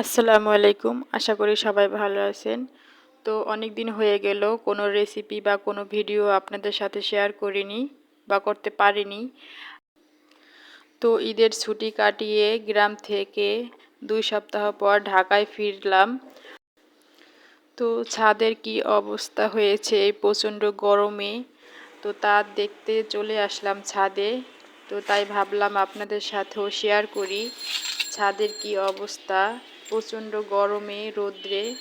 আসসালামু আলাইকুম। আশা করি সবাই ভালো আছেন। তো অনেক দিন হয়ে গেল, কোনো রেসিপি বা কোনো ভিডিও আপনাদের সাথে শেয়ার করিনি বা করতে পারিনি। তো ঈদের ছুটি কাটিয়ে গ্রাম থেকে দুই সপ্তাহ পর ঢাকায় ফিরলাম। তো ছাদের কি অবস্থা হয়েছে? এই প্রচণ্ড গরমে তো তা দেখতে চলে আসলাম ছাদে। তো তাই ভাবলাম আপনাদের সাথেও শেয়ার করি। ছাদের কি অবস্থা? প্রচণ্ড গরমে, রোদ্রে।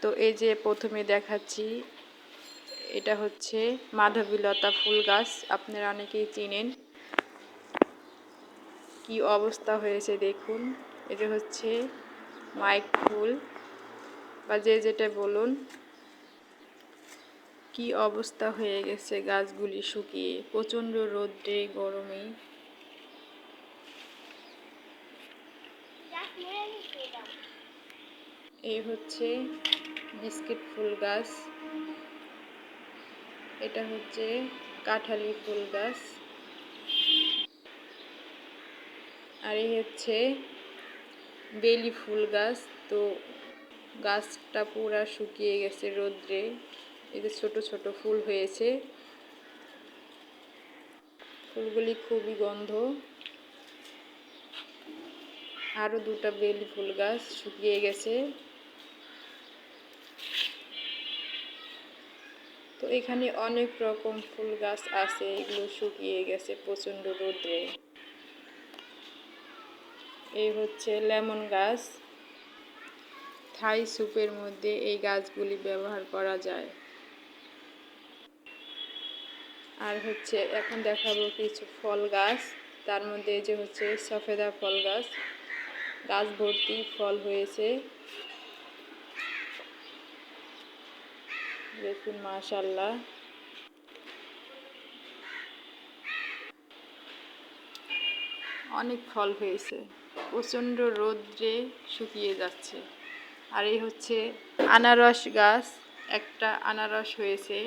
তো এই যে প্রথমে দেখাচ্ছি, এটা হচ্ছে মাধবীলতা ফুল গাছ। আপনারা অনেকেই চিনেন। কি অবস্থা হয়েছে দেখুন। এটা হচ্ছে মাইক ফুল বা যে যেটা বলুন। কি অবস্থা হয়ে গেছে গাছগুলি শুকিয়ে। প্রচণ্ড রোদ্রে, গরমে। এই হচ্ছে বিস্কিট ফুল গাছ। এটা হচ্ছে কাঁঠালি ফুল গাছ। আর এই হচ্ছে বেলি ফুল গাছ। তো গাছটা পুরা শুকিয়ে গেছে রোদ্রে। এতে ছোট ছোট ফুল হয়েছে। ফুলগুলি খুবই গন্ধ। আরও দুটা বেলি ফুল গাছ শুকিয়ে গেছে। তো এখানে অনেক রকম ফুল গাছ আছে, এগুলো শুকিয়ে গেছে প্রচণ্ড রোদ্রে। এই হচ্ছে লেমন গাছ। থাই স্যুপের মধ্যে এই গাছগুলি ব্যবহার করা যায়। আর হচ্ছে এখন দেখাবো কিছু ফল গাছ, তার মধ্যে যে হচ্ছে সফেদা ফল গাছ। গাছ ভর্তি, ফল হয়েছে। দেখুন মাশাল্লাহ অনেক ফল হয়েছে। প্রচণ্ড রোদ্রে শুকিয়ে যাচ্ছে। আর এই হচ্ছে আনারস গাছ। একটা আনারস হয়েছে।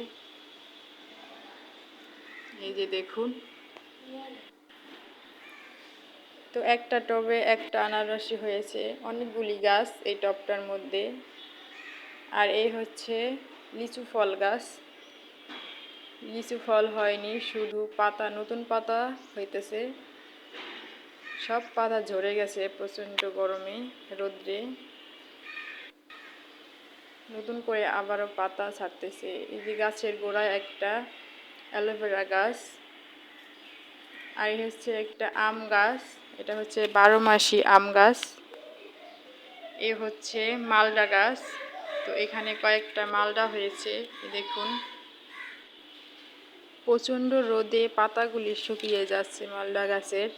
এই যে দেখুন। তো একটা টবে একটা আনারসি হয়েছে। অনেকগুলি গাছ এই টবটার মধ্যে। আর এই হচ্ছে লিচু ফল গাছ। লিচু ফল হয়নি, শুধু পাতা, নতুন পাতা হইতেছে। সব পাতা ঝরে গেছে প্রচণ্ড গরমে, রোদ্রে। নতুন করে আবারও পাতা ছাড়তেছে। এই যে গাছের গোড়ায় একটা অ্যালোভেরা গাছ। আর হচ্ছে একটা আম গাছ। এটা হচ্ছে বারো মাসি আম গাছ। এ হচ্ছে মালডা গাছ। তো এখানে কয়েকটা মালডা হয়েছে দেখুন। প্রচণ্ড রোদে পাতাগুলি শুকিয়ে যাচ্ছে মালডা গাছের।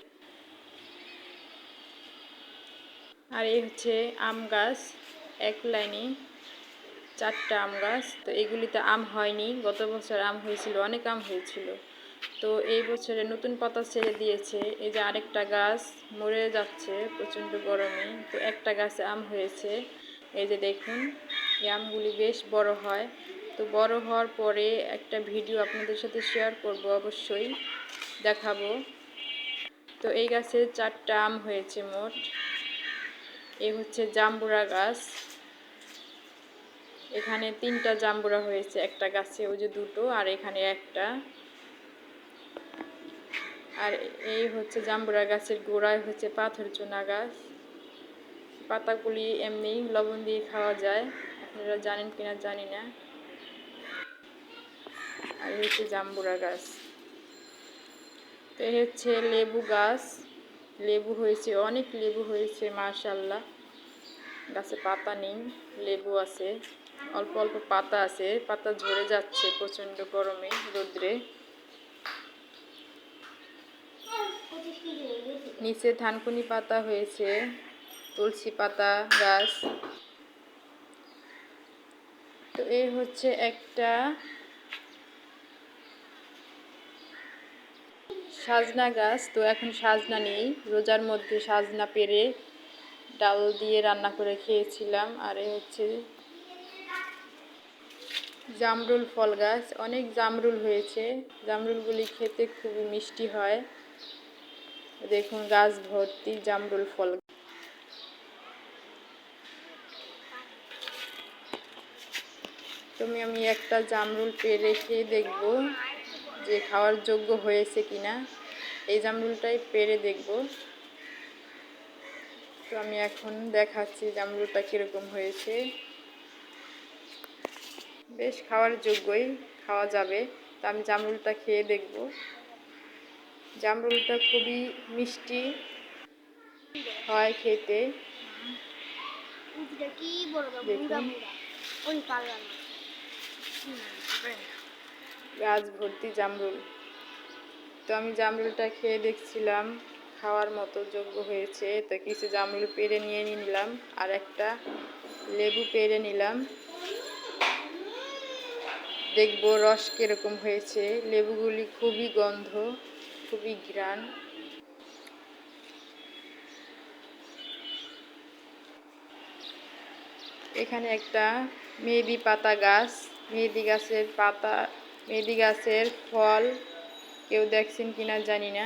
আর এই হচ্ছে আম গাছ, এক লাইনে চারটা আম গাছ। তো এগুলিতে আম হয়নি, গত বছর আম হয়েছিল, অনেক আম হয়েছিল। তো এই বছরে নতুন পাতা ছেড়ে দিয়েছে। এই যে আরেকটা গাছ মরে যাচ্ছে প্রচণ্ড গরমে। তো একটা গাছে আম হয়েছে। এই যে দেখুন, এই আমগুলি বেশ বড় হয়। তো বড় হওয়ার পরে একটা ভিডিও আপনাদের সাথে শেয়ার করব অবশ্যই, দেখাবো। তো এই গাছে চারটা আম হয়েছে মোট। এই হচ্ছে জাম্বুরা গাছ। এখানে তিনটা জাম্বুরা হয়েছে, একটা গাছে ওই যে দুটো আর এখানে একটা। আর এই হচ্ছে জাম্বুরা গাছের গোড়ায় হচ্ছে পাথর চুনা গাছ। পাতাগুলি এমনি লবণ দিয়ে খাওয়া যায়, আপনারা জানেন কিনা জানি না। আর হচ্ছে জাম্বুরা গাছ। তো এই হচ্ছে লেবু গাছ। লেবু হয়েছে, অনেক লেবু হয়েছে মার্শাল্লাহ গাছে পাতা নেই, লেবু আছে। অল্প অল্প পাতা আছে, পাতা ঝরে যাচ্ছে প্রচণ্ড গরমে, রোদ্রে। নিচে ধানকুনি পাতা হয়েছে, তুলসী পাতা, গাছ। তো এই হচ্ছে একটা সাজনা গাছ। তো এখন সাজনা নেই, রোজার মধ্যে সাজনা পেরে ডাল দিয়ে রান্না করে খেয়েছিলাম। আর এ হচ্ছে জামরুল ফল গাছ। অনেক জামরুল হয়েছে। জামরুলগুলি খেতে খুবই মিষ্টি হয়। দেখুন, গাছ ভর্তি জামরুল ফল। তুমি আমি একটা জামরুল পেয়ে খেয়ে দেখব যে খাওয়ার যোগ্য হয়েছে কিনা। এই জামরুলটাই পেরে দেখব। তো আমি এখন দেখাচ্ছি জামরুলটা কীরকম হয়েছে। বেশ, খাওয়ার যোগ্যই, খাওয়া যাবে। তা আমি জামরুলটা খেয়ে দেখব। জামরুলটা খুবই মিষ্টি হয় খেতে। গাছ ভর্তি জামরুল। তো আমি জামরুলটা খেয়ে দেখছিলাম খাওয়ার মতো যোগ্য হয়েছে। তো কিছু জামরুল পেরে নিয়ে নিলাম আর একটা লেবু পেরে নিলাম। দেখব রস কীরকম হয়েছে। লেবুগুলি খুবই গন্ধ। খুবই ঘ্রাণ এখানে একটা মেহেদি পাতা গাছ, মেহেদি গাছের পাতা, মেহেদি গাছের ফল। কেউ দেখছেন কিনা জানি না।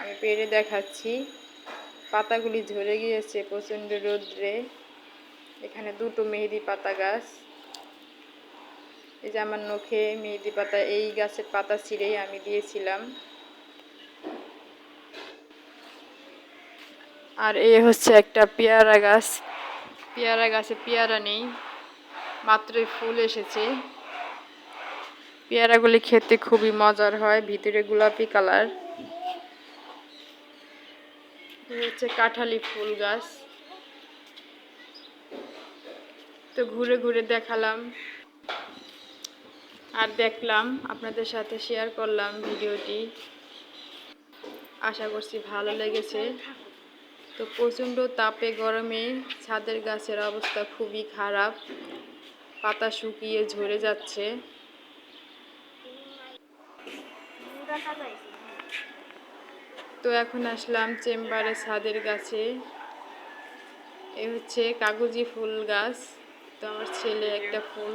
আমি পেরে দেখাচ্ছি। পাতাগুলি ঝরে গিয়েছে প্রচণ্ড রোদ্রে। এখানে দুটো মেহেদি পাতা গাছ। এই যে আমার নখে মেহেদি পাতা, এই গাছের পাতা ছিঁড়েই আমি দিয়েছিলাম। আর এই হচ্ছে একটা পেয়ারা গাছ। পেয়ারা গাছে পেয়ারা নেই, মাত্রই ফুল এসেছে। পেয়ারাগুলি খেতে খুবই মজার হয়, ভিতরে গোলাপি কালার। হচ্ছে কাঁঠালি ফুল গাছ। তো ঘুরে ঘুরে দেখালাম। আর দেখলাম, আপনাদের সাথে শেয়ার করলাম ভিডিওটি। আশা করছি ভালো লেগেছে। তো প্রচণ্ড তাপে গরমে ছাদের গাছের অবস্থা খুবই খারাপ। পাতা শুকিয়ে ঝরে যাচ্ছে। তো এখন আসলাম চেম্বারে ছাদের গাছে। এ হচ্ছে কাগজি ফুল গাছ। তো আমার ছেলে একটা ফুল।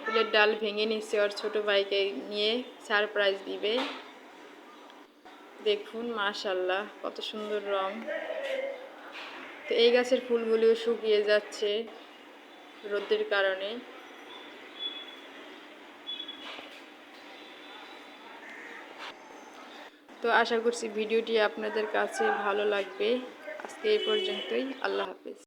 ফুলের ডাল ভেঙে নিচ্ছে ওর ছোট ভাইকে নিয়ে সারপ্রাইজ দিবে। দেখুন মাশাল্লাহ কত সুন্দর রং। তো এই গাছের ফুলগুলিও শুকিয়ে যাচ্ছে রোদের কারণে। তো আশা করছি ভিডিওটি আপনাদের কাছে ভালো লাগবে। আজকে এই পর্যন্তই, আল্লাহ হাফেজ।